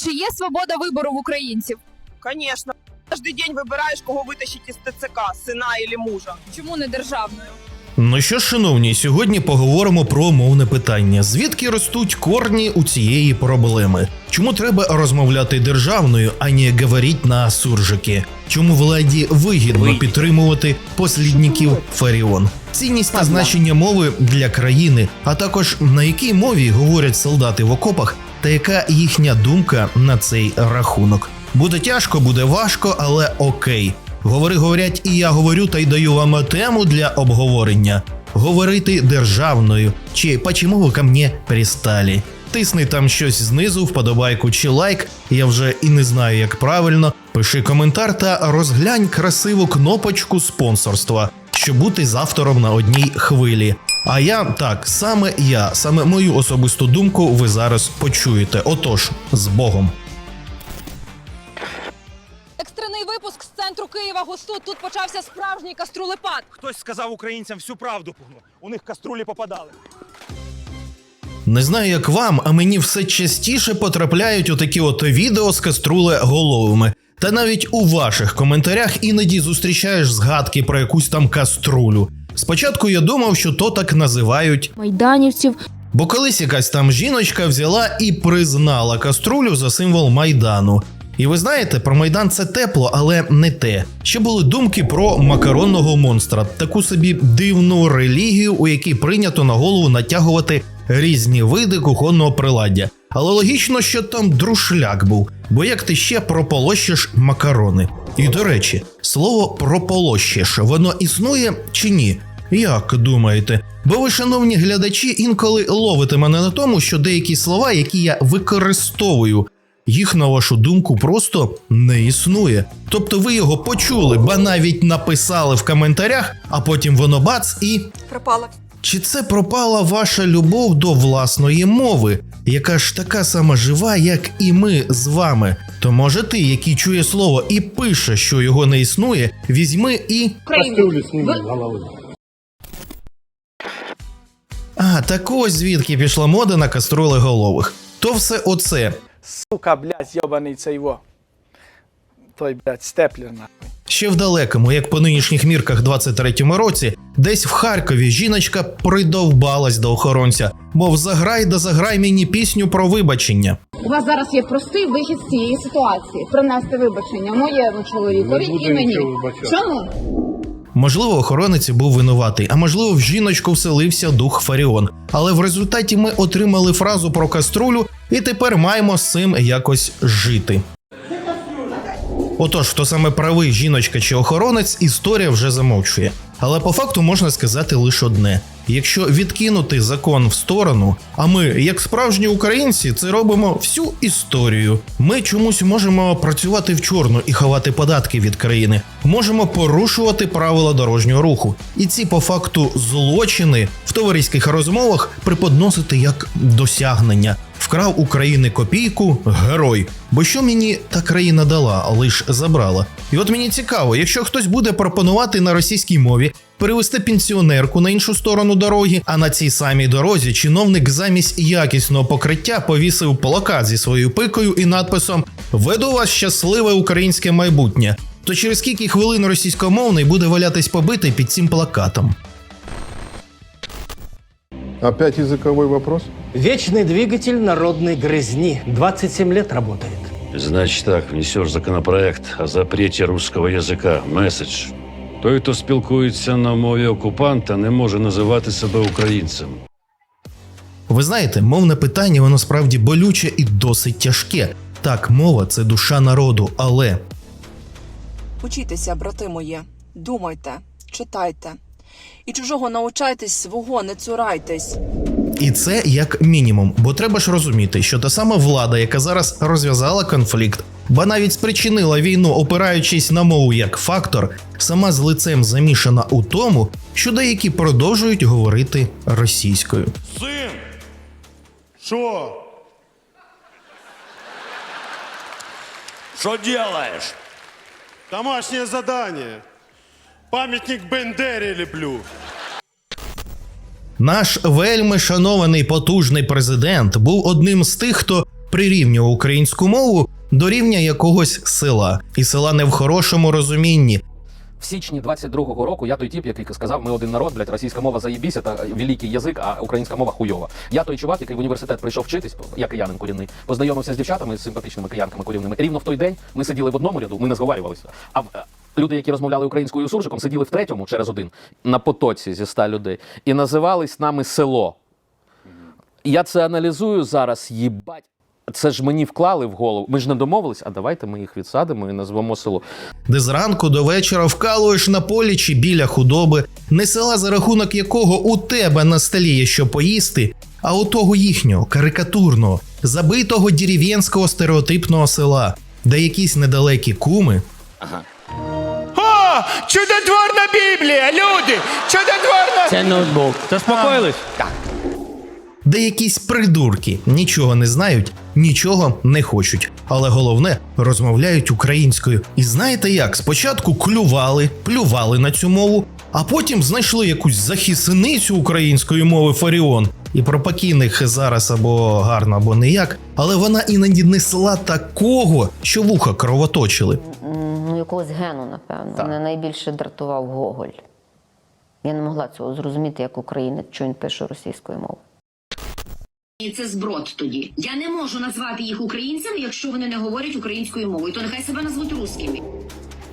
Чи є свобода вибору в українців? Конечно. Каждый день выбираешь, кого вытащить из ТЦК, сына или мужа. Чому не державною? Ну що, ж, шановні, сьогодні поговоримо про мовне питання. Звідки ростуть корні у цієї проблеми? Чому треба розмовляти державною, а не говорити на суржики? Чому владі вигідно підтримувати послідників Фаріон? Цінність та значення мови для країни, а також на якій мові говорять солдати в окопах, та яка їхня думка на цей рахунок? Буде тяжко, буде важко, але окей. Говори, говорять, і я говорю, та й даю вам тему для обговорення. Говорити державною, чи почему ви ко мне пристали? Тисни там щось знизу, вподобайку чи лайк. Я вже і не знаю, як правильно. Пиши коментар та розглянь красиву кнопочку спонсорства, щоб бути з автором на одній хвилі. А я так, саме я, саме мою особисту думку ви зараз почуєте. Отож, з Богом. Екстрений випуск з центру Києва Густу. Тут почався справжній каструлепад. Хтось сказав українцям всю правду. У них каструлі попадали. Не знаю, як вам, а мені все частіше потрапляють отакі от відео з каструли головими. Та навіть у ваших коментарях іноді зустрічаєш згадки про якусь там каструлю. Спочатку я думав, що то так називають, майданівців. бо колись якась там жіночка взяла і признала каструлю за символ майдану. І ви знаєте, про майдан це тепло, але не те. Ще були думки про макаронного монстра, таку собі дивну релігію, у якій прийнято на голову натягувати різні види кухонного приладдя. Але логічно, що там друшляк був, бо як ти ще прополощиш макарони. І до речі, слово прополощиш, воно існує чи ні? Як думаєте? Бо ви, шановні глядачі, інколи ловите мене на тому, що деякі слова, які я використовую, їх, на вашу думку, просто не існує. Тобто ви його почули, ба навіть написали в коментарях, а потім воно бац і. Пропала. Чи це пропала ваша любов до власної мови, яка ж така сама жива, як і ми з вами? То може ти, який чує слово і пише, що його не існує, візьми і. Кастрюлю сними з голови. А, так ось звідки пішла мода на каструли голових. То все оце. Сука, блядь, йобаний цей во. Той, блядь, степлер нахуй. Ще в далекому, як по нинішніх мірках 23-му році, десь в Харкові жіночка придовбалась до охоронця, мов заграй да заграй мені пісню про вибачення. У вас зараз є простий вихід з цієї ситуації. Принести вибачення моєму чоловікові і мені. Чому? Можливо, охоронець був винуватий, а можливо, в жіночку вселився дух Фаріон. Але в результаті ми отримали фразу про каструлю і тепер маємо з цим якось жити. Отож, хто саме правий жіночка чи охоронець, історія вже замовчує. Але по факту можна сказати лише одне: якщо відкинути закон в сторону, а ми, як справжні українці, це робимо всю історію. Ми чомусь можемо працювати в чорну і ховати податки від країни, можемо порушувати правила дорожнього руху, і ці по факту злочини в товариських розмовах преподносити як досягнення. Вкрав України копійку герой. Бо що мені та країна дала, а лиш забрала. І от мені цікаво, якщо хтось буде пропонувати на російській мові перевести пенсіонерку на іншу сторону дороги, а на цій самій дорозі чиновник замість якісного покриття повісив плакат зі своєю пикою і надписом Веду вас щасливе українське майбутнє. То через скільки хвилин російськомовний буде валятись побитий під цим плакатом? Опять языковой вопрос? Вечный двигатель народной грызни. 27 лет работает. Значить так, внесеш законопроект о запреті русского язика. Меседж. Той, хто спілкується на мові окупанта, не може називати себе українцем. Ви знаєте, мовне питання воно справді болюче і досить тяжке. Так, мова це душа народу, але Учітеся, брати мої. Думайте, читайте. І чужого научайтесь, свого не цурайтесь. І це як мінімум, бо треба ж розуміти, що та сама влада, яка зараз розв'язала конфлікт, ба навіть спричинила війну, опираючись на мову як фактор, сама з лицем замішана у тому, що деякі продовжують говорити російською. Сын! Что? Що делаєш? Домашнее задание. Памятник Бендере люблю. Наш вельми шанований потужний президент був одним з тих, хто прирівнював українську мову до рівня якогось села, і села не в хорошому розумінні. В січні 22-го року я той тип, який сказав, ми один народ, блядь, російська мова заєбіся, та великий язик, а українська мова хуйова. Я той чувак, який в університет прийшов вчитись, я киянин корінний, познайомився з дівчатами, з симпатичними киянками корінними. Рівно в той день ми сиділи в одному ряду, ми не зговарювалися. А люди, які розмовляли українською суржиком, сиділи в третьому через один на потоці зі ста людей і називались нами село. Я це аналізую зараз, їбать. Це ж мені вклали в голову. Ми ж не домовились, а давайте ми їх відсадимо і назвемо село. де зранку до вечора вкалуєш на полі чи біля худоби, не села, за рахунок якого у тебе на столі є що поїсти, а у того їхнього карикатурного, забитого дерев'янського стереотипного села, де якісь недалекі куми О! Чудотворна Біблія! Люди! Чудотворна! Це ноутбук. Заспокоїлись? де якісь придурки нічого не знають, нічого не хочуть. Але головне розмовляють українською. І знаєте як? Спочатку клювали, плювали на цю мову, а потім знайшли якусь захисницю української мови Фаріон. І про покійних зараз або гарно, або ніяк, але вона іноді несла такого, що вуха кровоточили. Якогось гену, напевно. Мене найбільше дратував Гоголь. Я не могла цього зрозуміти як українець, що він пише російською мовою. І це зброд тоді. Я не можу назвати їх українцями, якщо вони не говорять українською мовою. То нехай себе назвуть русскими.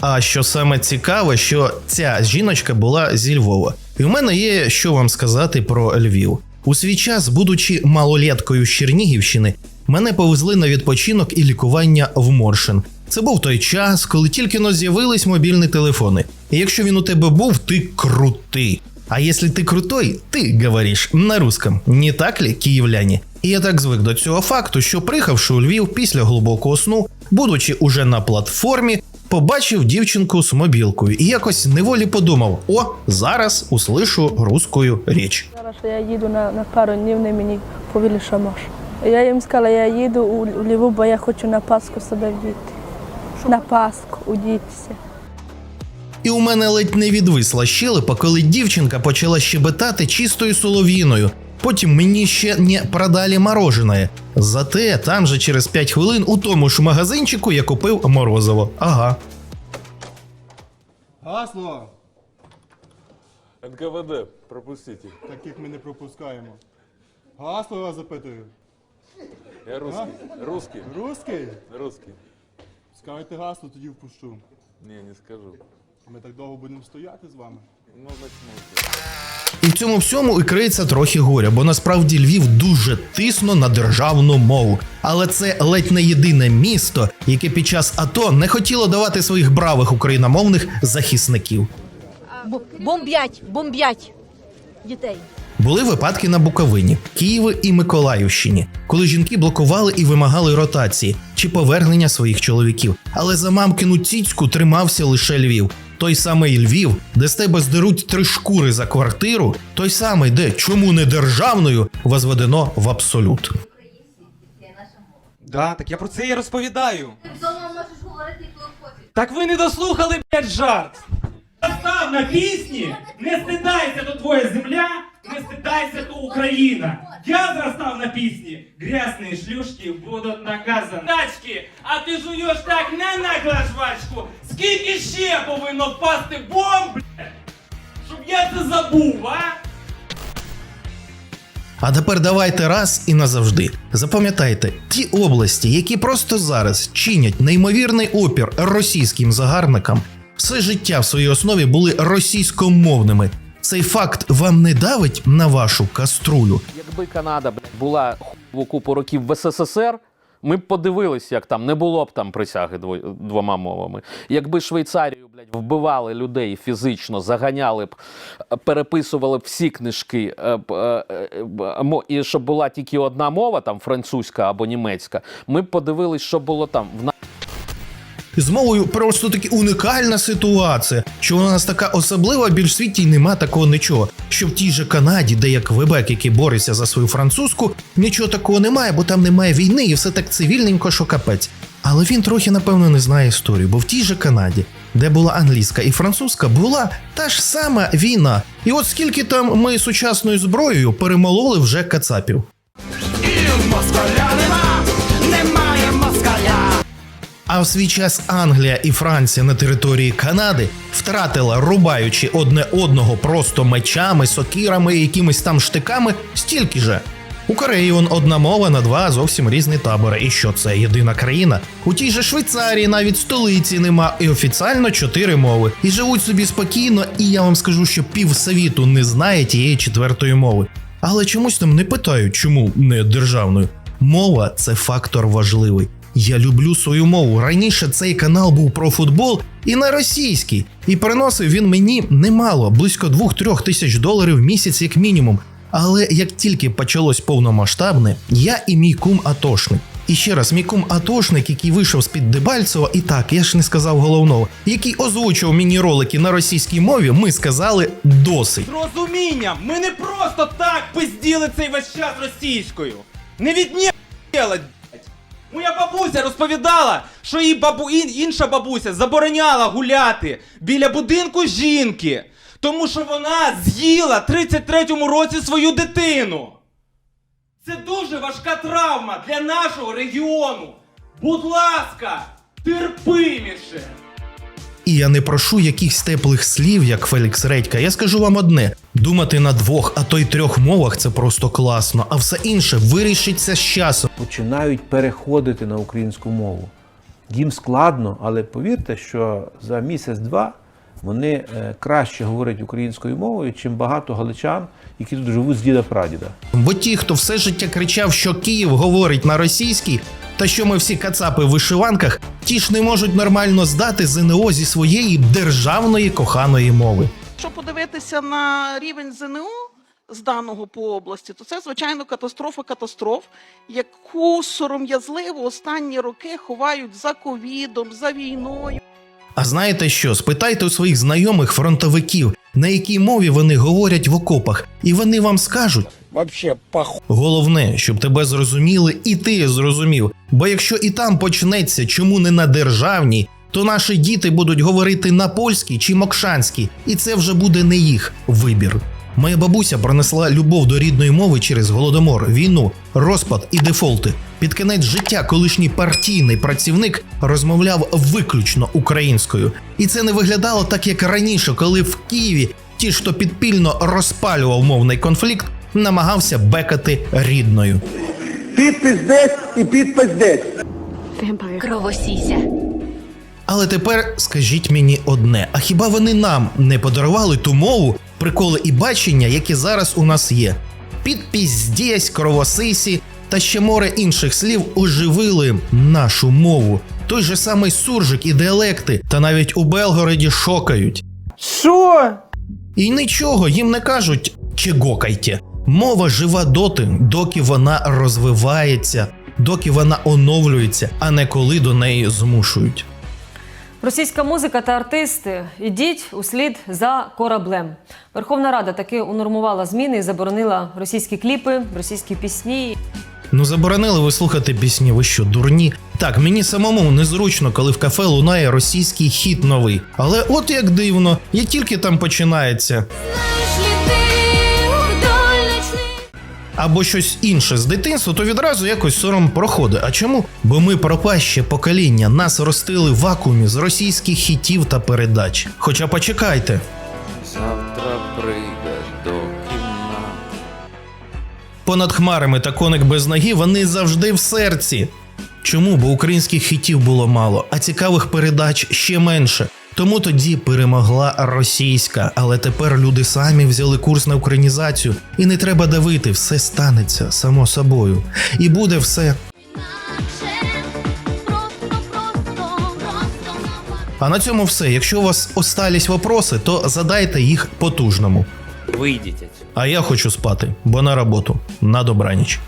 А що саме цікаве, що ця жіночка була зі Львова. І в мене є що вам сказати про Львів. У свій час, будучи малолеткою з Чернігівщини, мене повезли на відпочинок і лікування в Моршин. Це був той час, коли тільки но з'явились мобільні телефони. І якщо він у тебе був, ти крутий. А якщо ти крутой, ти говориш на русском, не так ли, київляні? І я так звик до цього факту, що приїхавши у Львів після глибокого сну, будучи уже на платформі, побачив дівчинку з мобілкою і якось неволі подумав: о, зараз услишу руською річ. Зараз я їду на, на пару днів, вони мені повіли, можу. Я їм сказала, я їду у Львів, бо я хочу на Пасху себе вдіти. На Пасху удітися. І у мене ледь не відвисла щелепа, коли дівчинка почала щебетати чистою солов'їною. Потім мені ще не продали мороженое. Зате там же через 5 хвилин у тому ж магазинчику я купив морозиво. Ага. Гасло! НКВД, пропустіть. Таких ми не пропускаємо. Гасло вас запитую. Я русский. Русский. Русський? Русский. Скажете гасло, тоді впущу. Не, не скажу. Ми так довго будемо стояти з вами. Ну, І в цьому всьому і криється трохи горя, бо насправді Львів дуже тисно на державну мову. Але це ледь не єдине місто, яке під час АТО не хотіло давати своїх бравих україномовних захисників. Бомбять, бомбять дітей. Були випадки на Буковині, Києві і Миколаївщині, коли жінки блокували і вимагали ротації чи повернення своїх чоловіків. Але за мамкину ціцьку тримався лише Львів. Той самий Львів, де з тебе здеруть три шкури за квартиру, той самий, де чому не державною возведено в абсолют. Да, так я про це і розповідаю. Так ви не дослухали, блядь, жарт. Став на пісні, не стидайся, то твоя земля, не стидайся, то Україна. Я зростав на пісні, грязні шлюшки будуть наказані. Тачки, а ти жуєш так не на жвачку. Скільки ще повинно впасти бомб, щоб я це забув, а? А тепер давайте раз і назавжди. Запам'ятайте, ті області, які просто зараз чинять неймовірний опір російським загарбникам, все життя в своїй основі були російськомовними. Цей факт вам не давить на вашу каструлю. Якби Канада блядь, була хуйову купу років в СССР, ми б подивились, як там не було б там присяги дво- двома мовами. Якби Швейцарію блядь, вбивали людей фізично, заганяли б, е, переписували б всі книжки, е, е, і щоб була тільки одна мова, там французька або німецька, ми б подивились, що було там в З мовою просто таки унікальна ситуація, що у нас така особлива, більш в світі нема такого нічого. Що в тій же Канаді, де як Квебек, який бореться за свою французьку, нічого такого немає, бо там немає війни і все так цивільненько, що капець. Але він трохи напевно не знає історію, бо в тій же Канаді, де була англійська і французька, була та ж сама війна. І от скільки там ми сучасною зброєю перемололи вже кацапів. І А в свій час Англія і Франція на території Канади втратила, рубаючи одне одного просто мечами, сокирами якимись там штиками, стільки же. У Кореї он одна мова на два зовсім різні табори. І що це єдина країна? У тій же Швейцарії навіть столиці нема, і офіціально чотири мови. І живуть собі спокійно, і я вам скажу, що півсвіту не знає тієї четвертої мови. Але чомусь там не питають, чому не державною. Мова це фактор важливий. Я люблю свою мову. Раніше цей канал був про футбол і на російський, і приносив він мені немало, близько 2-3 тисяч доларів в місяць, як мінімум. Але як тільки почалось повномасштабне, я і мій кум Атошник. І ще раз, мій кум Атошник, який вийшов з під Дебальцева, і так, я ж не сказав головного, який озвучував міні-ролики на російській мові, ми сказали досить. З розумінням, ми не просто так пизділи цей весь час російською. Не від ні блядь. Моя бабуся розповідала, що її бабу інша бабуся забороняла гуляти біля будинку жінки, тому що вона з'їла в 33-му році свою дитину. Це дуже важка травма для нашого регіону. Будь ласка, терпиміше. І я не прошу якихось теплих слів, як Фелікс Редька. Я скажу вам одне: думати на двох, а то й трьох мовах це просто класно, а все інше вирішиться з часом. починають переходити на українську мову. Їм складно, але повірте, що за місяць-два вони е, краще говорять українською мовою, чим багато галичан, які тут живуть з діда прадіда. Бо ті, хто все життя кричав, що Київ говорить на російській, та що ми всі кацапи в вишиванках, ті ж не можуть нормально здати ЗНО зі своєї державної коханої мови. Якщо подивитися на рівень ЗНО з даного по області, то це звичайно катастрофа катастроф, яку сором'язливо останні роки ховають за ковідом, за війною. А знаєте що? Спитайте у своїх знайомих фронтовиків, на якій мові вони говорять в окопах, і вони вам скажуть. Вообще похуй. Головне, щоб тебе зрозуміли, і ти зрозумів. Бо якщо і там почнеться, чому не на державній, то наші діти будуть говорити на польській чи мокшанській, і це вже буде не їх вибір. Моя бабуся пронесла любов до рідної мови через голодомор, війну, розпад і дефолти. Під кінець життя колишній партійний працівник розмовляв виключно українською, і це не виглядало так, як раніше, коли в Києві ті, хто підпільно розпалював мовний конфлікт, намагався бекати рідною. Підпиздець і підпиздець. Кровосіся. Але тепер скажіть мені одне: а хіба вони нам не подарували ту мову, приколи і бачення, які зараз у нас є? Підпіздєсь, кровосисі та ще море інших слів оживили нашу мову. Той же самий суржик і діалекти, та навіть у Белгороді шокають. Що? І нічого їм не кажуть чегокайте. Мова жива доти, доки вона розвивається, доки вона оновлюється, а не коли до неї змушують. Російська музика та артисти, ідіть услід за кораблем. Верховна Рада таки унормувала зміни і заборонила російські кліпи, російські пісні. Ну заборонили ви слухати пісні, ви що, дурні? Так, мені самому незручно, коли в кафе лунає російський хіт новий. Але от як дивно, як тільки там починається. Або щось інше з дитинства, то відразу якось сором проходить. А чому? Бо ми пропаще покоління, нас ростили в вакуумі з російських хітів та передач. Хоча почекайте, Завтра прийде до кімнати. понад хмарами та коник без ноги вони завжди в серці. Чому? Бо українських хітів було мало, а цікавих передач ще менше. Тому тоді перемогла російська, але тепер люди самі взяли курс на українізацію, і не треба давити, все станеться само собою. І буде все. А на цьому все. Якщо у вас остались вопроси, то задайте їх потужному. Вийдіть. А я хочу спати, бо на роботу. На добраніч.